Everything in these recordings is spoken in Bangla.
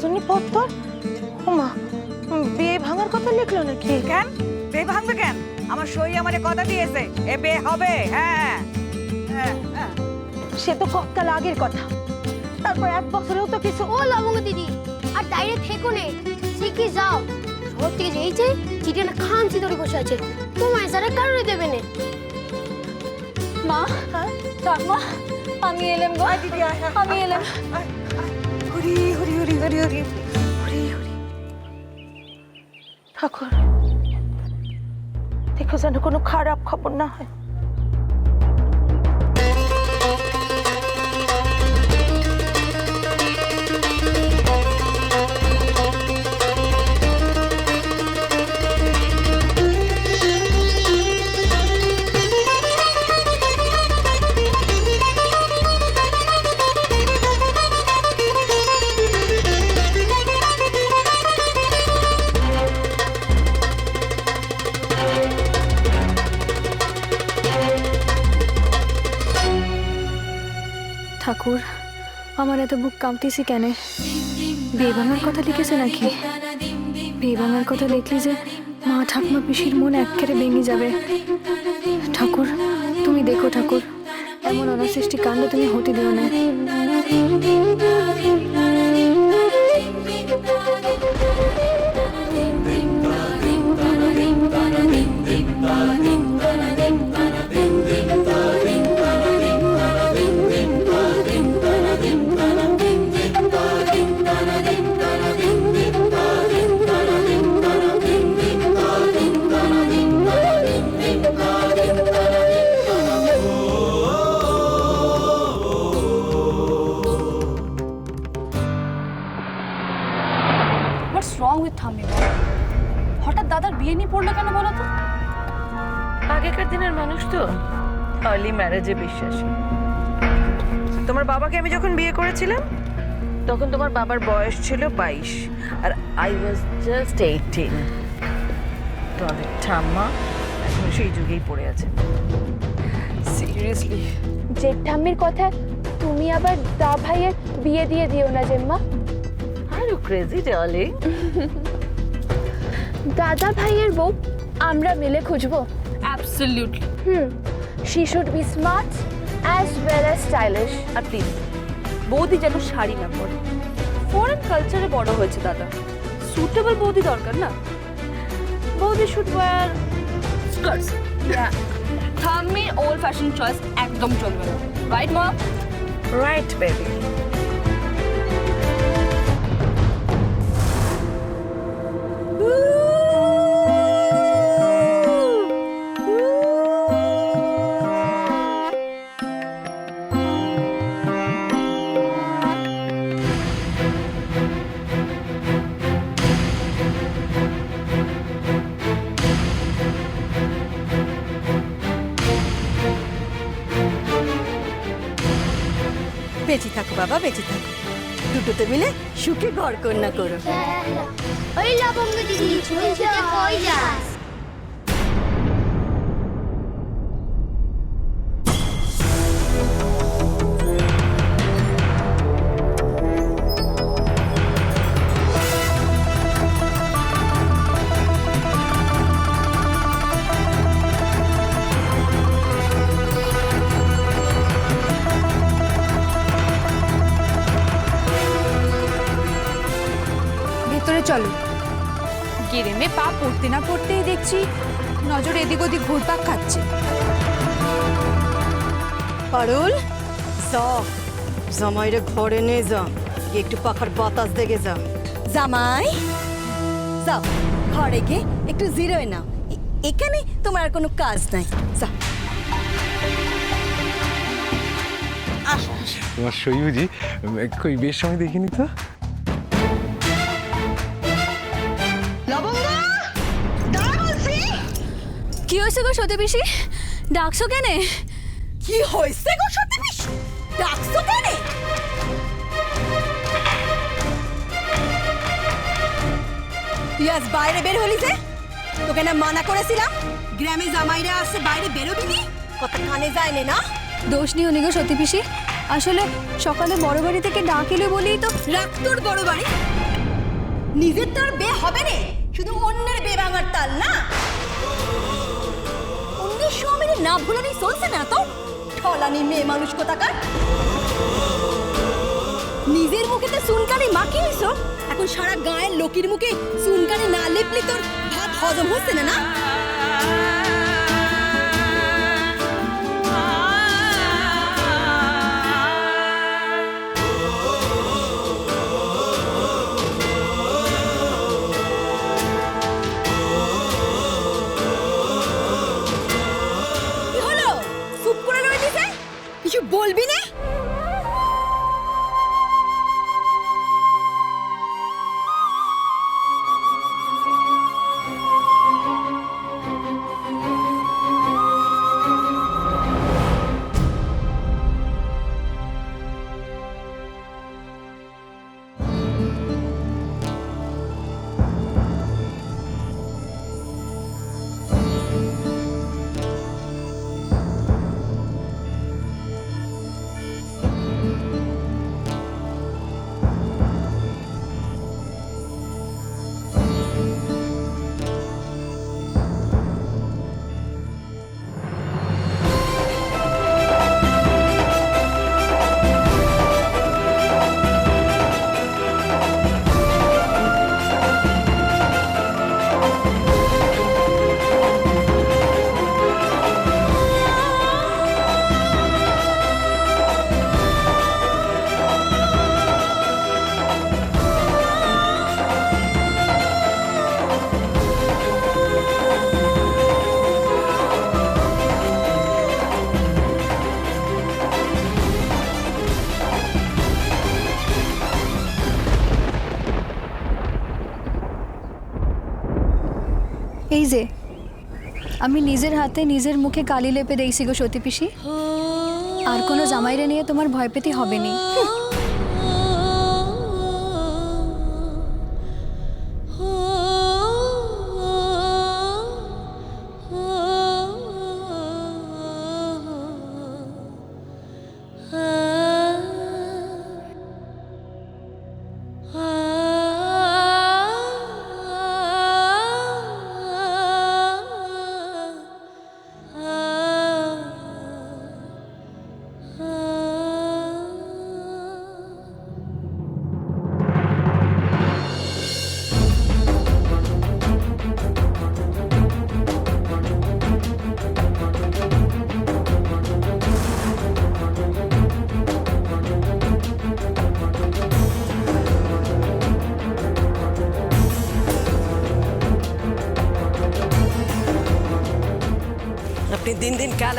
সৌজনী পত্তর ওমা বিয়ে ভাঙার কথা লিখলো নাকি? কেন? বে ভাঙবে কেন? আমার সই আমারে কথা দিয়েছে। এ বে হবে হ্যাঁ। হ্যাঁ হ্যাঁ। সে তো কতকাল আগের কথা। তারপর এক বছরেও তো কিছু ও লবঙ্গ দিদি আর দাঁড়িয়ে থেকো নে। শিখে যাও। শহর থেকে যে এই যে চিঠিটা খামচি ধরে বসে আছে। তোমায় সারা কারণে দেবে না। মা? হ্যাঁ? ঠাকমা আমি এলাম গো। দিদি আমি আয়, এলাম। হরি হরি হরি হরি হরি হরি হরি। ঠাকুর, দেখো যেন কোনো খারাপ খবর না হয়। আমার এত বুক কাঁপতেছি কেন? বিয়ে ভাঙার কথা লিখেছে নাকি? বিয়ে ভাঙার কথা লিখলি যে মা ঠাকুমা পিসির মন একেবারে ভেঙে যাবে। ঠাকুর, তুমি দেখো ঠাকুর, এমন অনাসৃষ্টি কাণ্ড তুমি হতে দিও না। উইথ হঠাৎ দাদার বিয়ে নিয়ে পড়ল কেন বলো তো? আগেকার দিনের মানুষ তো আর্লি ম্যারেজে বিশ্বাসী। তোমার বাবাকে আমি যখন বিয়ে করেছিলাম তখন তোমার বাবার বয়স ছিল বাইশ আর আই ওয়াজ জাস্ট এইটিন তোমাদের ঠাম্মা এখন সেই যুগেই পড়ে আছে। সিরিয়াসলি জেঠাম্মির কথা তুমি আবার দা ভাইয়ের বিয়ে দিয়ে দিও না জেম্মা। আর ক্রেজি ডার্লিং দাদা ভাইয়ের বউ আমরা মিলে খুঁজবো। Absolutely hmm she should be smart as well as stylish R please বৌদি যেন শাড়ি না পরে। ফরেন কালচারে বড় হয়েছে দাদা। সুটেবল বৌদি দরকার না। বৌদি শুড ওয়্যার স্কার্টস থাম্মির ওল্ড ফ্যাশন চয়েস একদম চলবে না। রাইট মা? রাইট বেবি বেঁচে থাকো, বাবা, বেঁচে থাকো। দুটোতে মিলে সুখে ঘর কন্যা করো। ওই লবঙ্গ দিদি কই যাস? চলো। গেরেমে পা পড়তে না পড়তেই দেখছি নজর এদিক ওদিক ঘুরপাক খাচ্ছে। পারুল জামাইরে ঘরে নিয়ে যা গিয়ে একটু পাখার বাতাস দেখে যা। জামাই? যাও ঘরে গিয়ে একটু জিরোয় নাও। এ- এখানে তোমার আর কোনো কাজ নাই। যা। তোমার সই বুঝি কই বেশ সময় দেখিনি তো? কি হয়েছে গো সতী পিসি ডাকছো কেনে? কি হয়েছে গো সত্যি বিশ ডাকছো কেন? তুই আজ বাইরে বের হলি যে? তোকে না মানা করেছিলাম গ্রামে জামাইরা আসছে বাইরে বেরোবি নি? কথা কানে যায় নে না? দোষ নিও নি গো সতী পিসি আসলে সকালে বড় বাড়ি থেকে ডাক এলো বলেই তো রাখ তোর বড় বাড়ি। নিজের তো আর বিয়ে হবে রে শুধু অন্যের বিয়ে ভাঙার তাল না? না ভুলানি চলছে না তো? ঠলানি মেয়ে মানুষ কোথাকার? নিজের মুখেতে চুনকানি মাখিয়ে নিছো এখন সারা গায়ের লোকের মুখে চুনকানি না লেপলি তোর ভাত হজম হচ্ছে না না? যে আমি নিজের হাতে নিজের মুখে কালি লেপে দিয়েছি গো সতীপিসি আর কোনো জামাইরে নিয়ে তোমার ভয় পেতে হবে নি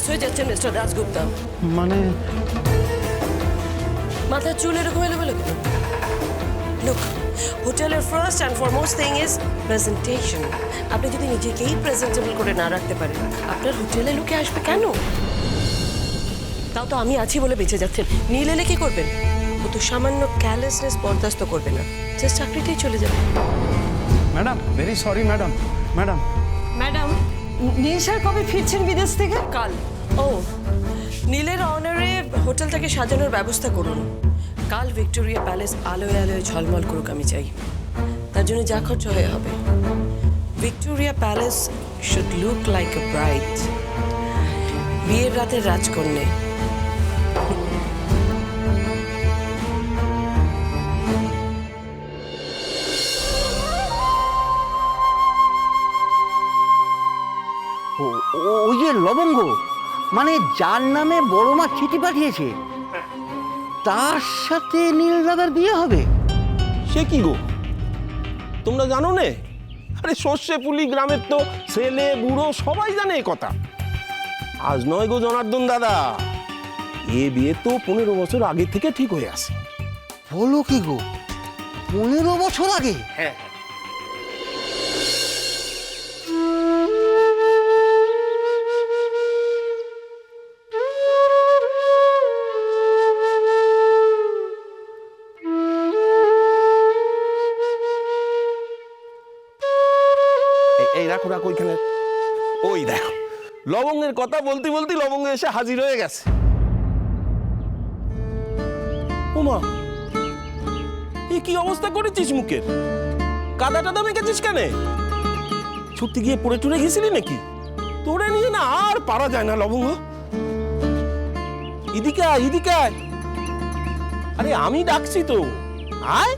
ক্যালাস হয়ে যাচ্ছেন মিস্টার দাসগুপ্তা মানে? মাথার চুল এরকম এলোমেলো কেন? লুক হোটেলের first and foremost thing is presentation আপনি যদি নিজেকেই প্রেজেন্টেবল করে না রাখতে পারেন আপনার হোটেলে লোকে আসবে কেন? তাও তো আমি আছি বলে বেঁচে যাচ্ছেন। নীল এলে কি করবেন? ও তো সামান্য ক্যালেসনেস বরদাস্ত করবে না। জাস্ট চাকরিতেই চলে যাবে। Madam very sorry madam. Madam. Madam Neel sir কবে ফিরছেন বিদেশ থেকে? কাল। ও, নীলের অনারে হোটেলটাকে সাজানোর ব্যবস্থা করুন। কাল ভিক্টোরিয়া প্যালেস আলোয় আলোয় ঝলমল করুক আমি চাই। তার জন্য যা খরচ হয়ে হবে। Victoria palace should look like a bright. বিয়ের রাতের রাজকন্যে। ও- ওই যে লবঙ্গ। মানে যার নামে বড় মা চিঠি পাঠিয়েছে তার সাথে নীল দাদার বিয়ে হবে। সে কি গো? তোমরা জানো নে? আরে সর্ষে পুলি গ্রামের তো ছেলে বুড়ো সবাই জানে এ কথা। আজ নয় গো জনার্দন দাদা। এ বিয়ে তো পনেরো বছর আগে থেকে ঠিক হয়ে আছে। বলো কি গো? পনেরো বছর আগে? হ্যাঁ। লবঙ্গের কথা বলতে বলতে লবঙ্গ এসে হাজির হয়ে গেছে। ওমা এ কি অবস্থা করেছিস মুখের? কাদা টাদা মেখেছিস কেন? সত্যি গিয়ে পড়ে টুরে গেছিলি নাকি? তোরে নিয়ে না আর পারা যায় না লবঙ্গ। ইদিকে আয় ইদিকে আয়। আরে আমি ডাকছি তো। আয়।